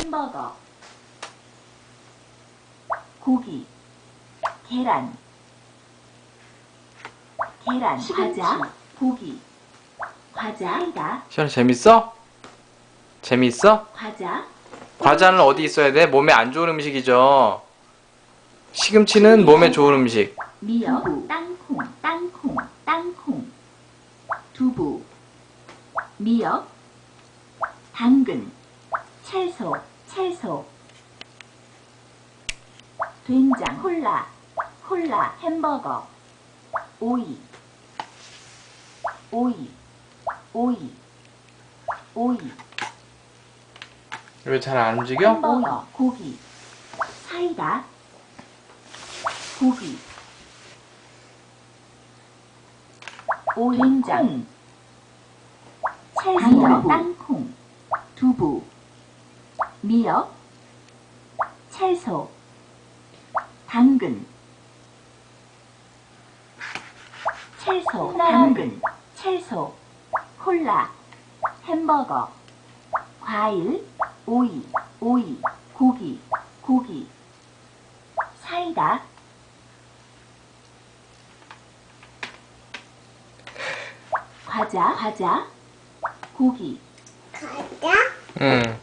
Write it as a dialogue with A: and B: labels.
A: 햄버거 고기 계란 계란 과자 고기 과자 사이다
B: 시원이 재밌어? 재밌어?
A: 과자
B: 과자는 어디 있어야 돼? 몸에 안 좋은 음식이죠. 시금치는 몸에 좋은 음식.
A: 미역 땅콩 땅콩 땅콩 두부 미역 당근 채소 채소. 된장 콜라 콜라 햄버거. 오이 오이 오이 오이.
B: 왜 잘 안 움직여?
A: 햄버거 고기. 사이다. 고기. 오이 된장. 채소 땅콩. 두부 미역 채소 당근 채소 당근 채소 콜라 햄버거 과일 오이 오이 고기 고기 사이다 과자 과자 고기
C: 가자.
B: 응.